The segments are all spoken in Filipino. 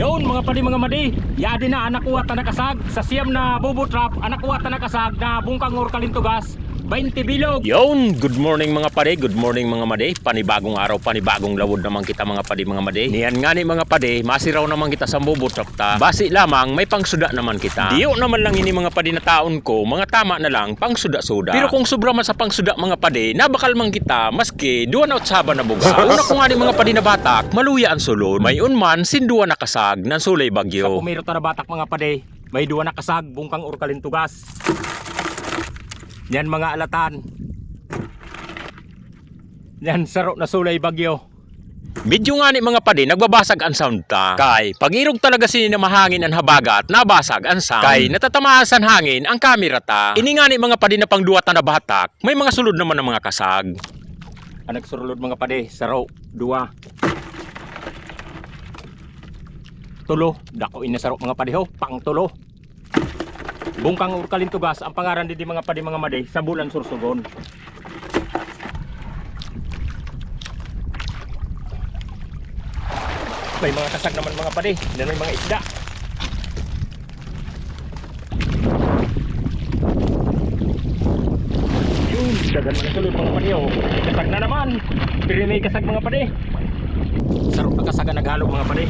Yun mga padi mga madi, yadi na anak kuwat na nakasag. Sa siyam na bubo trap, anak kuwat na nakasag na bungkang or kalintugas, 20 bilog. Yun, good morning mga padi, good morning mga madi. Panibagong araw, panibagong lawod naman kita mga padi mga madi. Niyan nga ni mga padi, masiraw naman kita sa bubo trap ta. Basi lamang may pangsuda naman kita. Diyo naman lang ini mga padi na taon ko, mga tama na lang pangsuda-suda. Pero kung sobra man sa pangsuda mga padi, nabakal man kita maski duwa na utsaba na buga. Una ko nga ni mga padi na batak, maluya ang sulod. May unman sinduwa na kasag nan sulay bagyo. Sa pumiro na batak mga padi, may duwa na kasag bungkang urkalintugas. Yan mga alatan. Yan saro na sulay bagyo. Medyo nga ni mga padi, nagbabasag ang sound ta. Kay, pag-irog talaga sini na mahangin ang habagat, nabasag ang sound. Kay, natatamaan sa hangin ang kamera ta. Ini nga ni mga padi na pangduwat na nabahatak, may mga sulod naman ng mga kasag. Ang nagsurulod mga padi, saro, duwa. Tulo, dako inasaro mga padi ho, pang tulo. Bungkang Urkalintugas, ang pangaran di mga padi mga madi sa bulan Sursugon. May mga kasag naman mga padi, na may mga isda. Yun, dagan mga sulod mga padi oh. Kasag na naman. Pero kasag mga padi. Sarap na kasagan naghalog mga padi.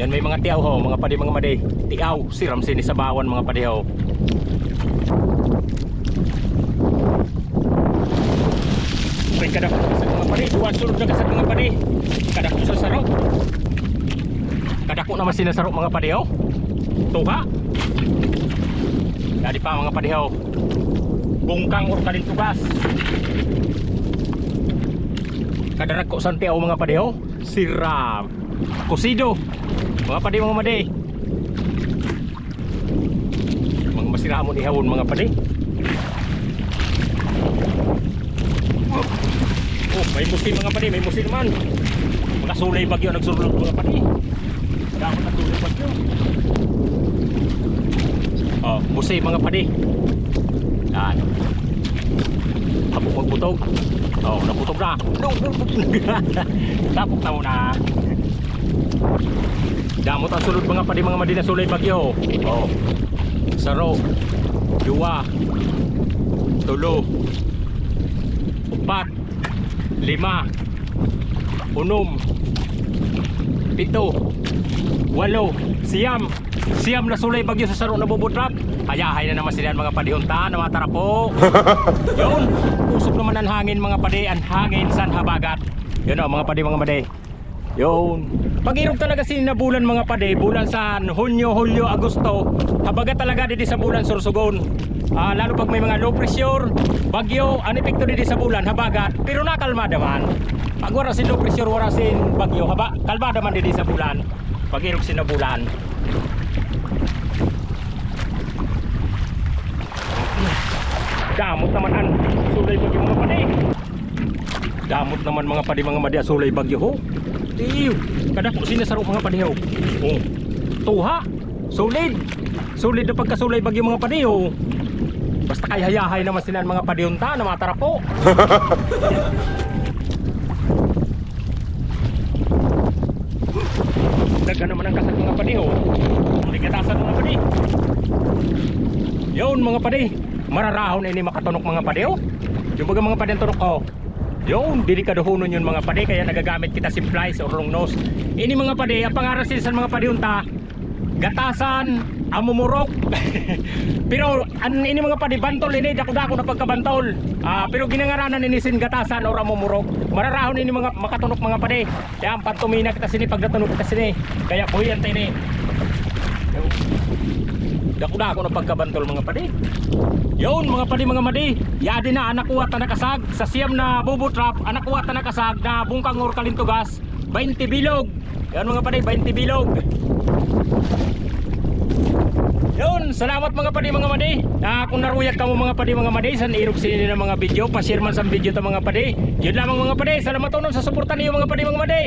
Yan may mga tiyaw ho, mga padi mga madi. Tiyaw, siram sini sa bawan mga padi ho. May kadak sa mga padi, duwa sulod na kasag mga padi. Kadak sa sarok. Kadako naman sinasarok mga padi ho. Tuha. Dadi pa mga padi ho. Bungkang or kalintugas. Kadarag ko sa tiyaw mga padi ho. Siram. Kusido. Mga padi mga madi. Mga masira mo ihawon mga padi. Oh, may musi mga padi, may musi naman. Mga sulay bagyo nagsurulog mga padi. Dako na sulay bagyo. Oh, musi mga padi. Magbutog. Oh, nabutog na. Tapok na muna. Damot ang sulod mga padi mga madi na sulay bagyo. Oh. Saro. Dua. Tulo. Upat. Lima. Unom. Pito. Walo. Siyam. Siyam na sulay bagyo sa saro na bubutrap. Hayahay na naman sila mga padihunta na mga tarapo. Yun. Usok naman ang hangin mga padi. Ang hangin san habagat. Yun o mga padi mga madi. Yun. Pag-irog talaga sini na bulan mga pade, bulan sa Hunyo, Hulyo, Agosto, habaga talaga dito sa bulan Sorsogon. Ah, lalo pag may mga low pressure, bagyo, ang epekto dito sa bulan, habagat, pero nakalma naman. Pag wala sin low pressure, wala sin bagyo, haba, kalma naman dito sa bulan. Pag-irog sin na bulan. Damot naman an, sulay bagyo mga pade. Damot naman mga padi mga madi sulay bagyo ho. Tiyo, kada ko sinasaro mga padi ho. Oh. Tuha, solid. Solid na pagkasulay bagyo mga padi ho. Basta kay hayahay naman sila mga padihunta na matara po. Daga naman ang kasag mga padi ho. Ligatasan mga padi. Yun mga padi. Mararahon ini makatunok mga padi ho. Yung baga mga padi ang tunok ko. Yun, delikaduhunon yun mga pade kaya nagagamit kita simplies or long nose. Ini mga pade, ang pangaran sila sa mga pade unta, gatasan, amumurok. pero an ini mga pade bantol ini dako dako na pagkabantol. Ah, pero ginangaranan ini sin gatasan or amumurok. Mararahon ini mga makatunok mga pade. Ang pantumina kita sini pag natunog kita sini. Kaya buhiyan tayo ni. Dako dako na pagkabantol mga pade. Yun mga padi mga madi, yadi na anak kuwat na nakasag sa siyam na bubo trap, anak kuwat na nakasag na bungkang or kalintugas, 20 bilog. Yan mga padi, 20 bilog. Yun, salamat mga padi mga madi. Ah, kung naruyag ka mga padi mga madi, sa nairog sinin ng mga video, pa-share sa video ta mga padi. Yun lamang mga padi, salamat unon sa suporta niyo mga padi mga madi.